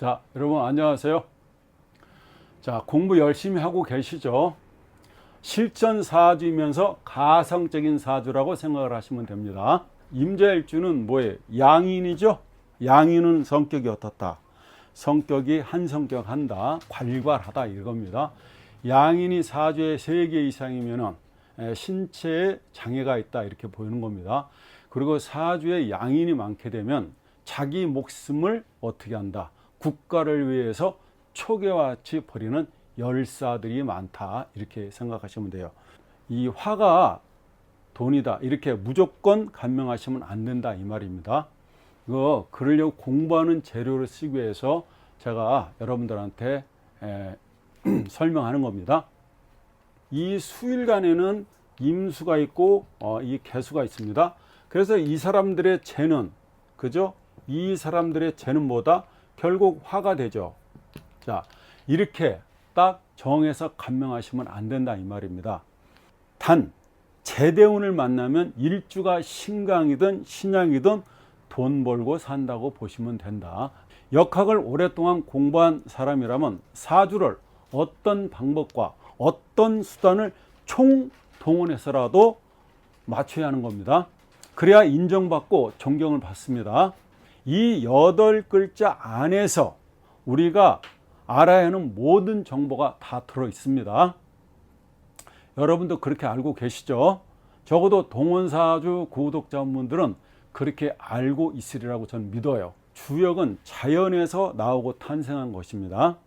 자, 여러분 안녕하세요. 자, 공부 열심히 하고 계시죠? 실전 사주이면서 가성적인 사주라고 생각을 하시면 됩니다. 임자일주는 뭐예요? 양인이죠? 양인은 성격이 어떻다? 성격이 한 성격 한다, 괄괄하다 이겁니다. 양인이 사주에 세개 이상이면은 에, 신체에 장애가 있다 이렇게 보이는 겁니다. 그리고 사주에 양인이 많게 되면 자기 목숨을 어떻게 한다? 국가를 위해서 초계와 같이 버리는 열사들이 많다 이렇게 생각하시면 돼요. 이 화가 돈이다 이렇게 무조건 간명하시면 안 된다 이 말입니다. 이거 그러려고 공부하는 재료를 쓰기 위해서 제가 여러분들한테 에, 설명하는 겁니다. 이 수일간에는 임수가 있고 어, 이 개수가 있습니다. 그래서 이 사람들의 재는 그죠? 이 사람들의 재는 뭐다? 결국 화가 되죠. 자 이렇게 딱 정해서 간명하시면 안 된다 이 말입니다. 단 제대운을 만나면 일주가 신강이든 신양이든 돈 벌고 산다고 보시면 된다. 역학을 오랫동안 공부한 사람이라면 사주를 어떤 방법과 어떤 수단을 총 동원해서라도 맞춰야 하는 겁니다. 그래야 인정받고 존경을 받습니다. 이 여덟 글자 안에서 우리가 알아야 하는 모든 정보가 다 들어 있습니다. 여러분도 그렇게 알고 계시죠? 적어도 동원사주 구독자분들은 그렇게 알고 있으리라고 저는 믿어요. 주역은 자연에서 나오고 탄생한 것입니다.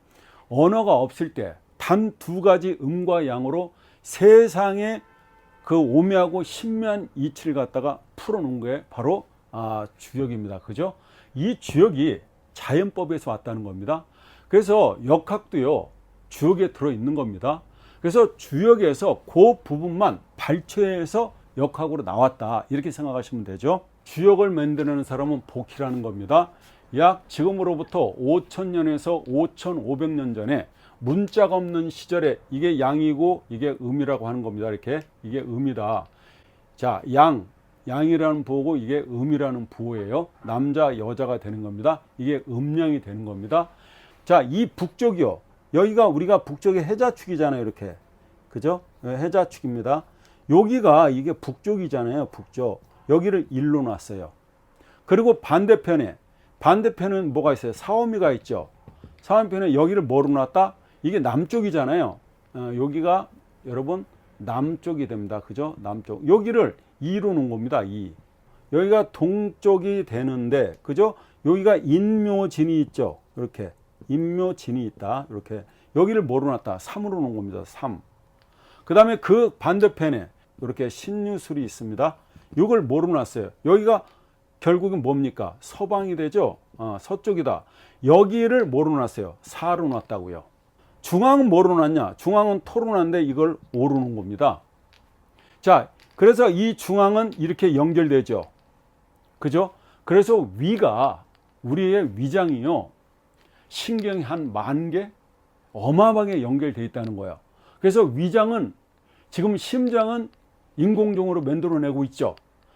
언어가 없을 때 단 두 가지 음과 양으로 세상에 그 오묘하고 신묘한 이치를 갖다가 풀어놓은 게 바로 아, 주역입니다. 그죠? 이 주역이 자연법에서 왔다는 겁니다. 그래서 역학도요, 주역에 들어있는 겁니다. 그래서 주역에서 그 부분만 발췌해서 역학으로 나왔다. 이렇게 생각하시면 되죠. 주역을 만드는 사람은 복희라는 겁니다. 약 지금으로부터 5천년에서 5,500년 전에 문자가 없는 시절에 이게 양이고 이게 음이라고 하는 겁니다. 이렇게 이게 음이다. 자, 양, 양이라는 부호고 이게 음이라는 부호예요. 남자, 여자가 되는 겁니다. 이게 음양이 되는 겁니다. 자, 이 북쪽이요. 여기가 우리가 북쪽의 해자축이잖아요. 이렇게. 그죠? 해자축입니다. 여기가 이게 북쪽이잖아요. 북쪽. 여기를 일로 놨어요. 그리고 반대편에 반대편은 뭐가 있어요? 사오미가 있죠. 사오미편에 여기를 뭐로 놨다? 이게 남쪽이잖아요. 어, 여기가 여러분 남쪽이 됩니다. 그죠? 남쪽. 여기를 2로 놓은 겁니다. 2. 여기가 동쪽이 되는데 그죠? 여기가 인묘진이 있죠. 이렇게 인묘진이 있다. 이렇게 여기를 뭐로 놨다? 3으로 놓은 겁니다. 3. 그다음에 그 반대편에 이렇게 신유술이 있습니다. 이걸 뭐로 놨어요? 여기가 결국은 뭡니까? 서방이 되죠. 어, 서쪽이다. 여기를 뭐로 놨어요? 4로 놨다고요. 중앙은 뭐로 놨냐? 중앙은 토로 놨는데 이걸 5로 놓은 겁니다. 자, 그래서 이 중앙은 이렇게 연결되죠. 그죠? 그래서 위가 우리의 위장이요. 신경이 한 만 개? 어마어마하게 연결되어 있다는 거예요. 그래서 위장은 지금 심장은 인공종으로 만들어내고 있죠.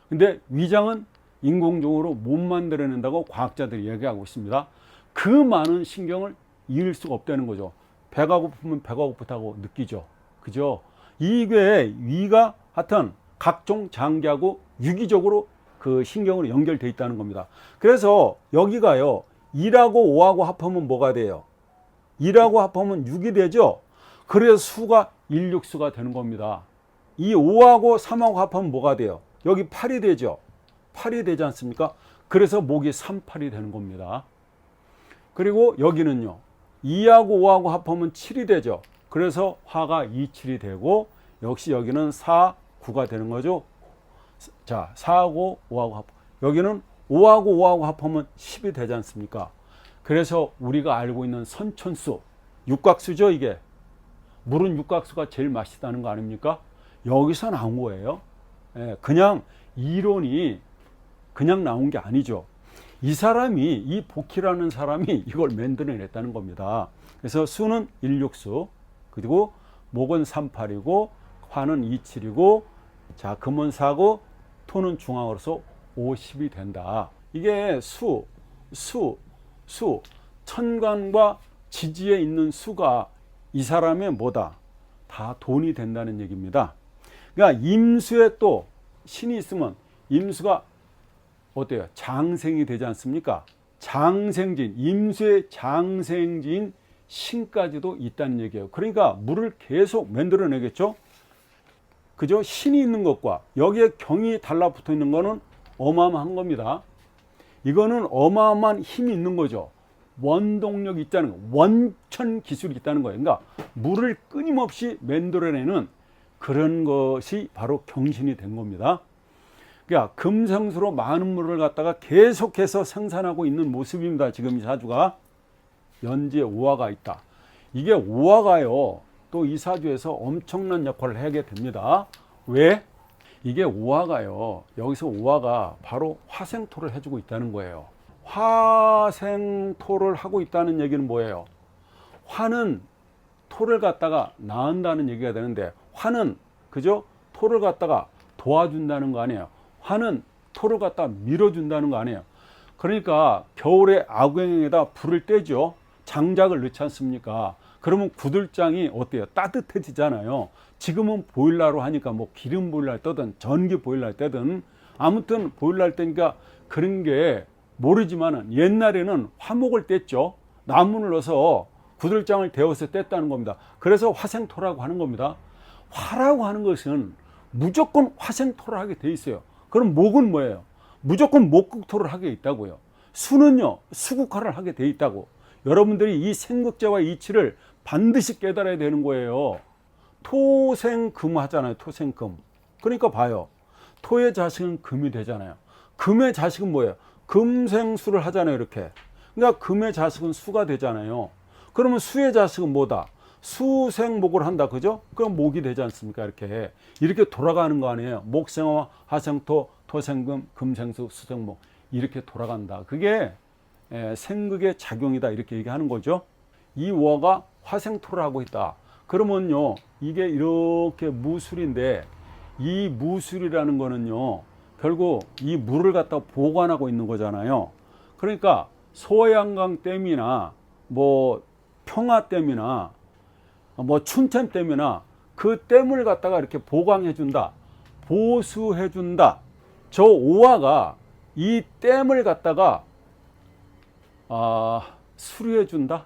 근데 위장은 인공종으로 못 만들어낸다고 과학자들이 얘기하고 있습니다. 그 많은 신경을 잃을 수가 없다는 거죠. 배가 고프면 배가 고프다고 느끼죠. 그죠? 이게 위가 하여튼 각종 장기하고 유기적으로 그 신경으로 연결돼 있다는 겁니다. 그래서 여기가요. 2하고 5하고 합하면 뭐가 돼요? 2하고 합하면 6이 되죠. 그래서 수가 16수가 되는 겁니다. 이 5하고 3하고 합하면 뭐가 돼요? 여기 8이 되죠. 8이 되지 않습니까? 그래서 목이 38이 되는 겁니다. 그리고 여기는요. 2하고 5하고 합하면 7이 되죠. 그래서 화가 27이 되고 역시 여기는 4, 9가 되는 거죠. 자, 4하고 5하고 합. 여기는 5하고 5하고 합하면 10이 되지 않습니까? 그래서 우리가 알고 있는 선천수, 육각수죠, 이게. 물은 육각수가 제일 맛있다는 거 아닙니까? 여기서 나온 거예요. 예, 그냥 이론이 그냥 나온 게 아니죠. 이 사람이 이 복희라는 사람이 이걸 만들어냈다는 겁니다. 그래서 수는 일육수 그리고 목은 38이고 화는 27이고 자 금은 4고 토는 중앙으로서 50이 된다. 이게 수, 수, 수 천간과 지지에 있는 수가 이 사람의 뭐다? 다 돈이 된다는 얘기입니다. 그러니까 임수에 또 신이 있으면 임수가 어때요? 장생이 되지 않습니까? 장생진, 임수의 장생진 신까지도 있다는 얘기예요. 그러니까 물을 계속 만들어내겠죠? 그죠? 신이 있는 것과 여기에 경이 달라붙어 있는 거는 어마어마한 겁니다. 이거는 어마어마한 힘이 있는 거죠. 원동력이 있다는 거, 원천 기술이 있다는 거예요. 그러니까 물을 끊임없이 만들어내는 그런 것이 바로 경신이 된 겁니다. 그러니까 금성수로 많은 물을 갖다가 계속해서 생산하고 있는 모습입니다. 지금 이 사주가 연지에 오화가 있다. 이게 오화가요. 또 이 사주에서 엄청난 역할을 하게 됩니다. 왜? 이게 오화가요. 여기서 오화가 바로 화생토를 해주고 있다는 거예요. 화생토를 하고 있다는 얘기는 뭐예요? 화는 토를 갖다가 낳는다는 얘기가 되는데 화는 그죠? 토를 갖다가 도와준다는 거 아니에요. 화는 토를 갖다 밀어준다는 거 아니에요. 그러니까 겨울에 아궁에다 불을 떼죠. 장작을 넣지 않습니까? 그러면 구들장이 어때요? 따뜻해지잖아요. 지금은 보일러로 하니까 뭐 기름 보일러 뜨든 전기 보일러 뜨든 아무튼 보일러 때니까 그런 게 모르지만은 옛날에는 화목을 뗐죠. 나무를 넣어서 구들장을 데워서 뗐다는 겁니다. 그래서 화생토라고 하는 겁니다. 화라고 하는 것은 무조건 화생토를 하게 돼 있어요. 그럼 목은 뭐예요? 무조건 목국토를 하게 있다고요. 수는요, 수국화를 하게 돼 있다고. 여러분들이 이 생극제와 이치를 반드시 깨달아야 되는 거예요. 토생금 하잖아요. 토생금. 그러니까 봐요. 토의 자식은 금이 되잖아요. 금의 자식은 뭐예요? 금생수를 하잖아요. 이렇게. 그러니까 금의 자식은 수가 되잖아요. 그러면 수의 자식은 뭐다? 수생목을 한다. 그죠? 그럼 목이 되지 않습니까? 이렇게. 이렇게 돌아가는 거 아니에요. 목생화, 화생토, 토생금, 금생수, 수생목. 이렇게 돌아간다. 그게 에, 생극의 작용이다. 이렇게 얘기하는 거죠. 이 워가 화생토를 하고 있다. 그러면요, 이게 이렇게 무술인데, 이 무술이라는 거는요, 결국 이 물을 갖다 보관하고 있는 거잖아요. 그러니까 소양강 댐이나 뭐 평화 댐이나 뭐 춘천 댐이나 그 댐을 갖다가 이렇게 보강해 준다. 보수해 준다. 저 오화가 이 댐을 갖다가 아, 수리해 준다.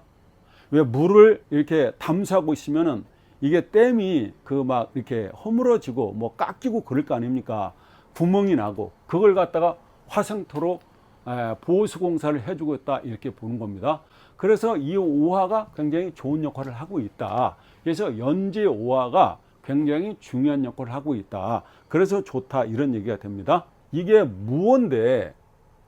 왜 물을 이렇게 담수하고 있으면은 이게 댐이 그 막 이렇게 허물어지고 뭐 깎이고 그럴 거 아닙니까? 구멍이 나고 그걸 갖다가 화생토로 에, 보수 공사를 해주고 있다 이렇게 보는 겁니다. 그래서 이 오화가 굉장히 좋은 역할을 하고 있다. 그래서 연재 오화가 굉장히 중요한 역할을 하고 있다. 그래서 좋다 이런 얘기가 됩니다. 이게 무언데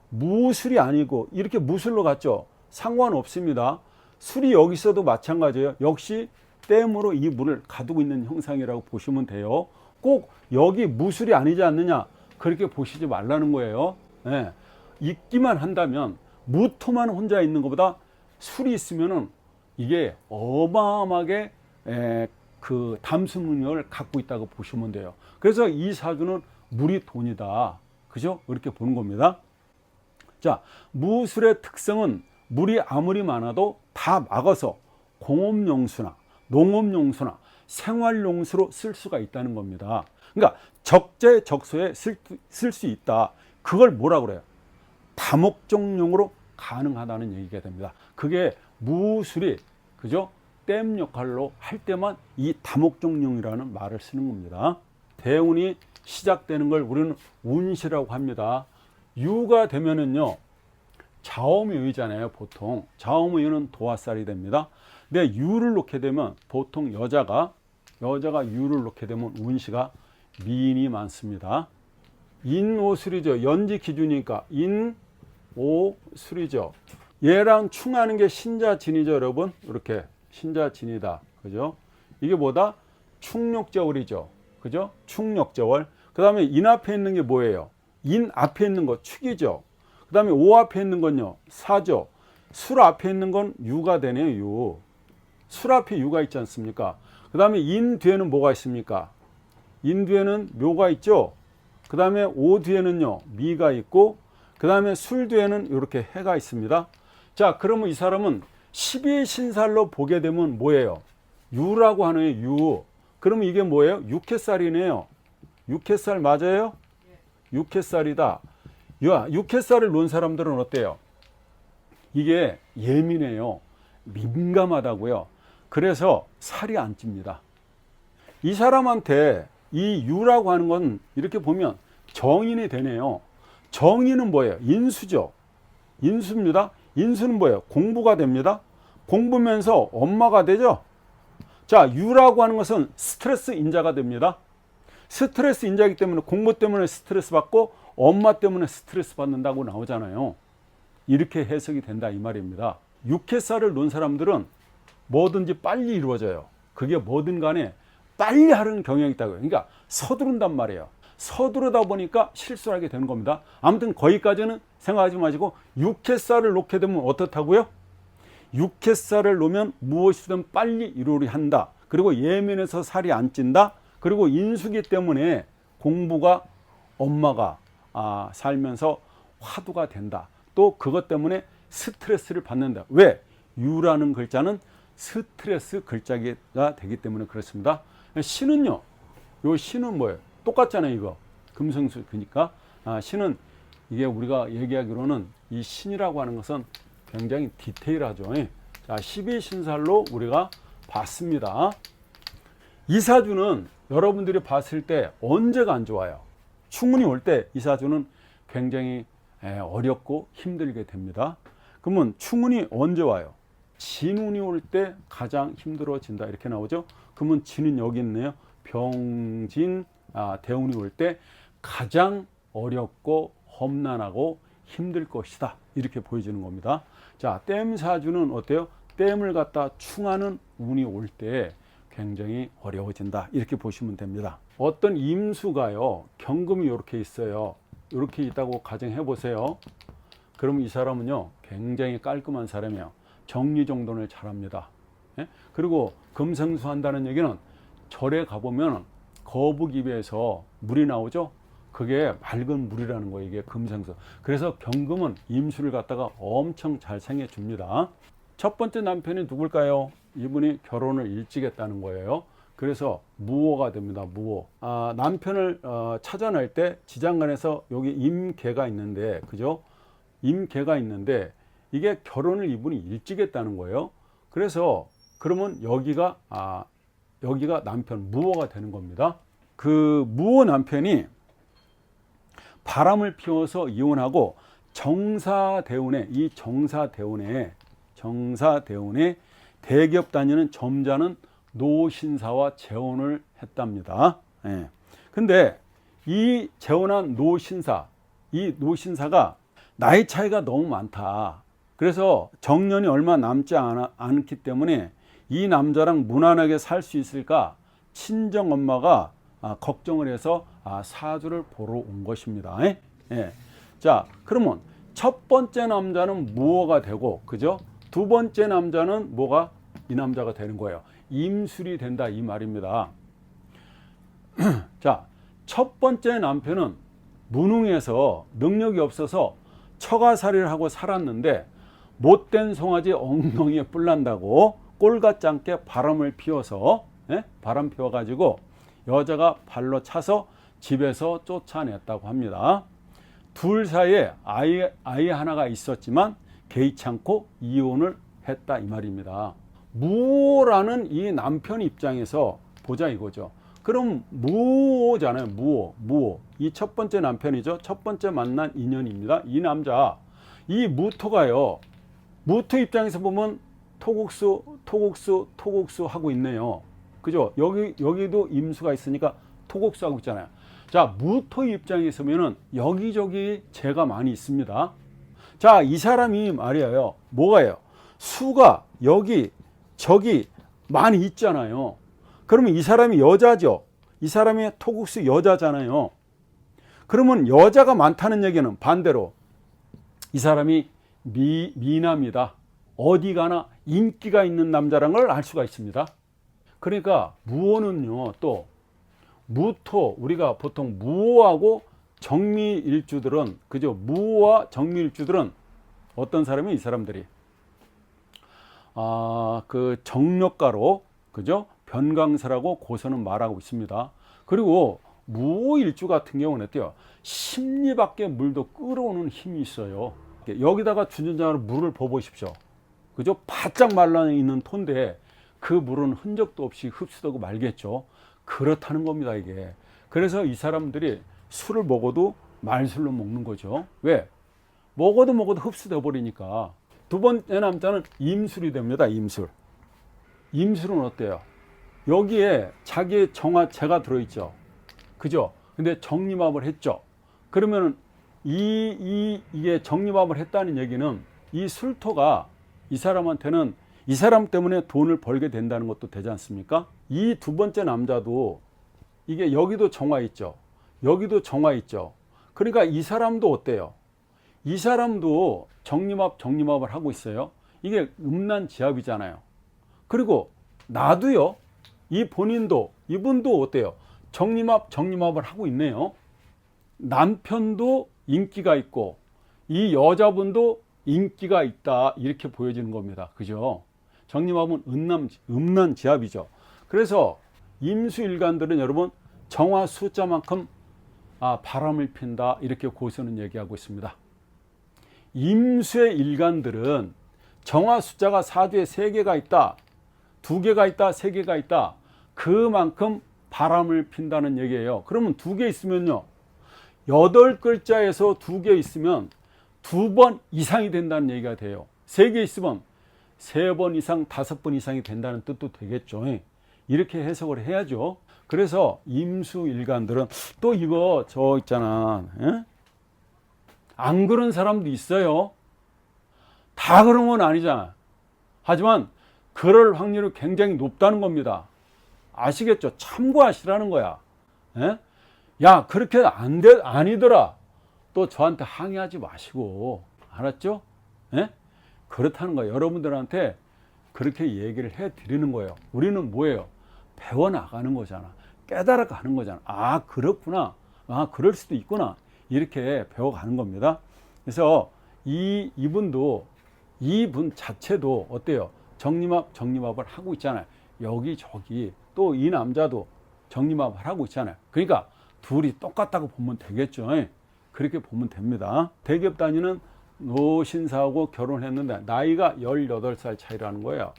무술이 아니고 이렇게 무술로 갔죠. 상관없습니다. 술이 여기 있어도 마찬가지예요. 역시 댐으로 이 물을 가두고 있는 형상이라고 보시면 돼요. 꼭 여기 무술이 아니지 않느냐 그렇게 보시지 말라는 거예요. 예. 있기만 한다면 무토만 혼자 있는 것보다 술이 있으면은 이게 어마어마하게 에, 그 담수 능력을 갖고 있다고 보시면 돼요. 그래서 이 사주는 물이 돈이다. 그죠? 이렇게 보는 겁니다. 자, 무술의 특성은 물이 아무리 많아도 다 막아서 공업용수나 농업용수나 생활용수로 쓸 수가 있다는 겁니다. 그러니까 적재적소에 쓸 수 있다. 그걸 뭐라 그래요? 다목적용으로 가능하다는 얘기가 됩니다. 그게 무술이 그죠? 댐 역할로 할 때만 이 다목적용이라는 말을 쓰는 겁니다. 대운이 시작되는 걸 우리는 운시라고 합니다. 유가 되면은요 자오묘이잖아요 보통 자오묘는 도화살이 됩니다. 근데 유를 놓게 되면 보통 여자가 여자가 유를 놓게 되면 운시가 미인이 많습니다. 인오술이죠. 연지 기준이니까 인오술이죠. 얘랑 충하는 게 신자진이죠, 여러분. 이렇게 신자진이다. 그죠? 이게 뭐다? 충력저월이죠. 그죠? 충력저월. 그 다음에 인 앞에 있는 게 뭐예요? 인 앞에 있는 거 축이죠. 그 다음에 오 앞에 있는 건요. 사죠. 술 앞에 있는 건 유가 되네요. 유. 술 앞에 유가 있지 않습니까? 그 다음에 인 뒤에는 뭐가 있습니까? 인 뒤에는 묘가 있죠. 그 다음에 오 뒤에는요 미가 있고 그 다음에 술 뒤에는 이렇게 해가 있습니다. 자, 그러면 이 사람은 12신살로 보게 되면 뭐예요? 유라고 하는 유. 그러면 이게 뭐예요? 육회살이네요. 육회살 맞아요? 육회살이다. 야, 육회살을 놓은 사람들은 어때요? 이게 예민해요. 민감하다고요. 그래서 살이 안 찝니다. 이 사람한테 이 유라고 하는 건 이렇게 보면 정인이 되네요. 정인은 뭐예요? 인수죠. 인수입니다. 인수는 뭐예요? 공부가 됩니다. 공부면서 엄마가 되죠. 자, 유라고 하는 것은 스트레스 인자가 됩니다. 스트레스 인자이기 때문에 공부 때문에 스트레스 받고 엄마 때문에 스트레스 받는다고 나오잖아요. 이렇게 해석이 된다 이 말입니다. 육회살을 놓은 사람들은 뭐든지 빨리 이루어져요. 그게 뭐든 간에 빨리 하는 경향이 있다고요. 그러니까 서두른단 말이에요. 서두르다 보니까 실수를 하게 되는 겁니다. 아무튼 거기까지는 생각하지 마시고 육회살을 놓게 되면 어떻다고요? 육회살을 놓으면 무엇이든 빨리 이루리 한다. 그리고 예민해서 살이 안 찐다. 그리고 인수기 때문에 공부가 엄마가 아, 살면서 화두가 된다. 또 그것 때문에 스트레스를 받는다. 왜? 유라는 글자는 스트레스 글자가 되기 때문에 그렇습니다. 신은요. 요 신은 뭐예요? 똑같잖아요, 이거. 금성수 그니까 아, 신은 이게 우리가 얘기하기로는 이 신이라고 하는 것은 굉장히 디테일하죠. 예. 자, 12신살로 우리가 봤습니다. 이사주는 여러분들이 봤을 때 언제가 안 좋아요? 충분히 올 때 이사주는 굉장히 에, 어렵고 힘들게 됩니다. 그러면 충운이 언제 와요? 진운이 올 때 가장 힘들어진다 이렇게 나오죠. 그러면 진은 여기 있네요. 병진 아, 대운이 올 때 가장 어렵고 험난하고 힘들 것이다 이렇게 보여지는 겁니다. 자, 댐 사주는 어때요? 댐을 갖다 충하는 운이 올 때 굉장히 어려워진다 이렇게 보시면 됩니다. 어떤 임수가요 경금이 이렇게 있어요. 이렇게 있다고 가정해 보세요. 그럼 이 사람은요 굉장히 깔끔한 사람이에요. 정리정돈을 잘합니다. 예? 그리고 금생수 한다는 얘기는 절에 가보면 거북 입에서 물이 나오죠. 그게 맑은 물이라는 거예요. 이게 금생수. 그래서 경금은 임수를 갖다가 엄청 잘 생겨 줍니다. 첫 번째 남편이 누굴까요? 이분이 결혼을 일찍 했다는 거예요. 그래서 무호가 됩니다. 무호. 아, 남편을 어, 찾아낼 때 지장간에서 여기 임계가 있는데, 그죠? 임계가 있는데 이게 결혼을 이분이 일찍 했다는 거예요. 그래서 그러면 여기가 아, 여기가 남편 무호가 되는 겁니다. 그 무호 남편이 바람을 피워서 이혼하고 정사대운에 이 정사대운에 정사대운에 대기업 다니는 점자는 노신사와 재혼을 했답니다. 예. 근데 이 재혼한 노신사, 이 노신사가 나이 차이가 너무 많다. 그래서 정년이 얼마 남지 않아, 않기 때문에 이 남자랑 무난하게 살 수 있을까 친정 엄마가 아, 걱정을 해서 아, 사주를 보러 온 것입니다. 예? 예. 자, 그러면 첫 번째 남자는 무어가 되고, 그죠? 두 번째 남자는 뭐가 이 남자가 되는 거예요. 임술이 된다 이 말입니다. 자, 첫 번째 남편은 무능해서 능력이 없어서 처가살이를 하고 살았는데 못된 송아지 엉덩이에 뿔난다고 꼴같지 않게 바람을 피워서 예? 바람 피워가지고 여자가 발로 차서 집에서 쫓아냈다고 합니다. 둘 사이에 아이, 아이 하나가 있었지만 개의치 않고 이혼을 했다 이 말입니다. 무호라는 이 남편 입장에서 보자 이거죠. 그럼 무호잖아요. 무호, 무호. 이 첫 번째 남편이죠. 첫 번째 만난 인연입니다. 이 남자, 이 무토가요. 무토 입장에서 보면 토국수, 토국수, 토국수 하고 있네요. 그죠? 여기, 여기도 임수가 있으니까 토국수 하고 있잖아요. 자, 무토 입장에서면은 여기저기 재가 많이 있습니다. 자, 이 사람이 말이에요. 뭐가요? 수가 여기, 저기 많이 있잖아요. 그러면 이 사람이 여자죠. 이 사람이 토국수 여자잖아요. 그러면 여자가 많다는 얘기는 반대로 이 사람이 미, 미남이다. 어디 가나 인기가 있는 남자란 걸 알 수가 있습니다. 그러니까 무호는요, 또 무토, 우리가 보통 무호하고 정미일주들은, 그죠? 무호와 정미일주들은 어떤 사람이 이 사람들이 아, 그 정력가로 그죠? 변강사라고 고서는 말하고 있습니다. 그리고 무일주 같은 경우는 어때요? 심리 밖에 물도 끌어오는 힘이 있어요. 여기다가 주전자로 물을 부어보십시오. 그죠? 바짝 말라 있는 톤데 그 물은 흔적도 없이 흡수되고 말겠죠. 그렇다는 겁니다, 이게. 그래서 이 사람들이 술을 먹어도 말술로 먹는 거죠. 왜? 먹어도 먹어도 흡수돼 버리니까. 두 번째 남자는 임술이 됩니다, 임술. 임술은 어때요? 여기에 자기의 정화체가 들어있죠. 그죠? 근데 정리마음을 했죠. 그러면은 이, 이, 이게 정리마음을 했다는 얘기는 이 술토가 이 사람한테는 이 사람 때문에 돈을 벌게 된다는 것도 되지 않습니까? 이 두 번째 남자도 이게 여기도 정화 있죠. 여기도 정화 있죠. 그러니까 이 사람도 어때요? 이 사람도 정림합 정림합을 하고 있어요. 이게 음란지합이잖아요. 그리고 나도요. 이 본인도 이분도 어때요? 정림합 정림합을 하고 있네요. 남편도 인기가 있고 이 여자분도 인기가 있다 이렇게 보여지는 겁니다. 그죠? 정림합은 음란 음란지합이죠. 그래서 임수일간들은 여러분 정화 숫자만큼 아, 바람을 핀다 이렇게 고서는 얘기하고 있습니다. 임수의 일간들은 정화 숫자가 사주에 세 개가 있다, 두 개가 있다, 세 개가 있다. 그만큼 바람을 핀다는 얘기예요. 그러면 두 개 있으면요, 여덟 글자에서 두 개 있으면 두 번 이상이 된다는 얘기가 돼요. 세 개 있으면 세 번 이상, 다섯 번 이상이 된다는 뜻도 되겠죠. 이렇게 해석을 해야죠. 그래서 임수일간들은 또 이거 저 있잖아. 예? 안 그런 사람도 있어요. 다 그런 건 아니잖아. 하지만 그럴 확률이 굉장히 높다는 겁니다. 아시겠죠? 참고하시라는 거야. 예? 야, 그렇게 안 돼, 아니더라. 또 저한테 항의하지 마시고. 알았죠? 예? 그렇다는 거예요. 여러분들한테 그렇게 얘기를 해 드리는 거예요. 우리는 뭐예요? 배워나가는 거잖아. 깨달아가는 거잖아. 아, 그렇구나. 아, 그럴 수도 있구나. 이렇게 배워가는 겁니다. 그래서 이, 이분도, 이분 자체도 어때요? 정림합, 정림합을 하고 있잖아요. 여기저기. 또 이 남자도 정림합을 하고 있잖아요. 그러니까 둘이 똑같다고 보면 되겠죠. 그렇게 보면 됩니다. 대기업 다니는 노신사하고 결혼했는데 나이가 18살 차이라는 거예요.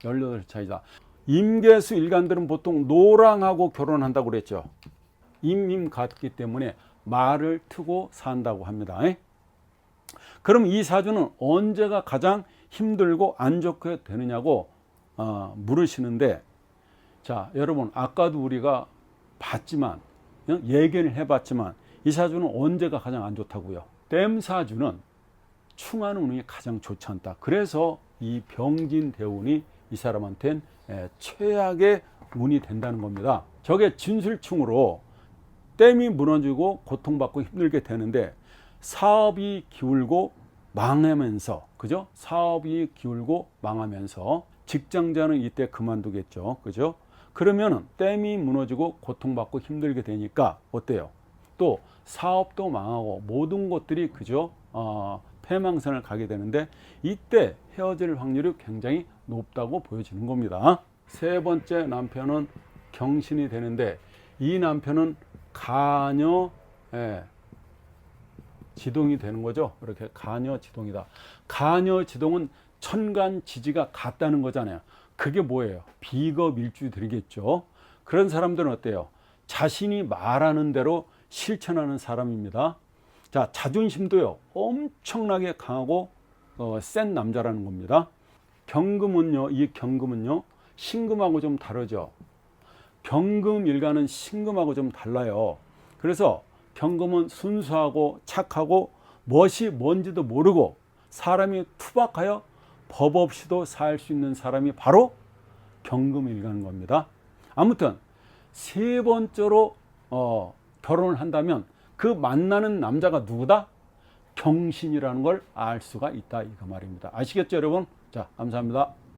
18살 차이다. 임계수 일간들은 보통 노랑하고 결혼한다고 그랬죠. 임임 같기 때문에 말을 트고 산다고 합니다. 그럼 이 사주는 언제가 가장 힘들고 안 좋게 되느냐고 어, 물으시는데 자 여러분 아까도 우리가 봤지만 어, 예견을 해봤지만 이 사주는 언제가 가장 안 좋다고요. 댐 사주는 충하는 운이 가장 좋지 않다. 그래서 이 병진 대운이 이 사람한테는 최악의 운이 된다는 겁니다. 저게 진술충으로 댐이 무너지고 고통받고 힘들게 되는데 사업이 기울고 망하면서 그죠? 사업이 기울고 망하면서 직장자는 이때 그만두겠죠. 그죠? 그러면은 댐이 무너지고 고통받고 힘들게 되니까 어때요? 또 사업도 망하고 모든 것들이 그죠? 어, 패망선을 가게 되는데 이때 헤어질 확률이 굉장히 높다고 보여지는 겁니다. 세 번째 남편은 경신이 되는데 이 남편은 가녀 예, 지동이 되는 거죠. 이렇게 가녀 지동이다. 가녀 지동은 천간 지지가 같다는 거잖아요. 그게 뭐예요? 비겁 일주들이겠죠. 그런 사람들은 어때요? 자신이 말하는 대로 실천하는 사람입니다. 자, 자존심도요, 엄청나게 강하고, 어, 센 남자라는 겁니다. 경금은요, 이 경금은요, 신금하고 좀 다르죠. 경금 일가는 신금하고 좀 달라요. 그래서 경금은 순수하고 착하고 무엇이 뭔지도 모르고 사람이 투박하여 법 없이도 살 수 있는 사람이 바로 경금 일가는 겁니다. 아무튼 세 번째로 어, 결혼을 한다면 그 만나는 남자가 누구다? 경신이라는 걸 알 수가 있다 이거 말입니다. 아시겠죠, 여러분? 자, 감사합니다.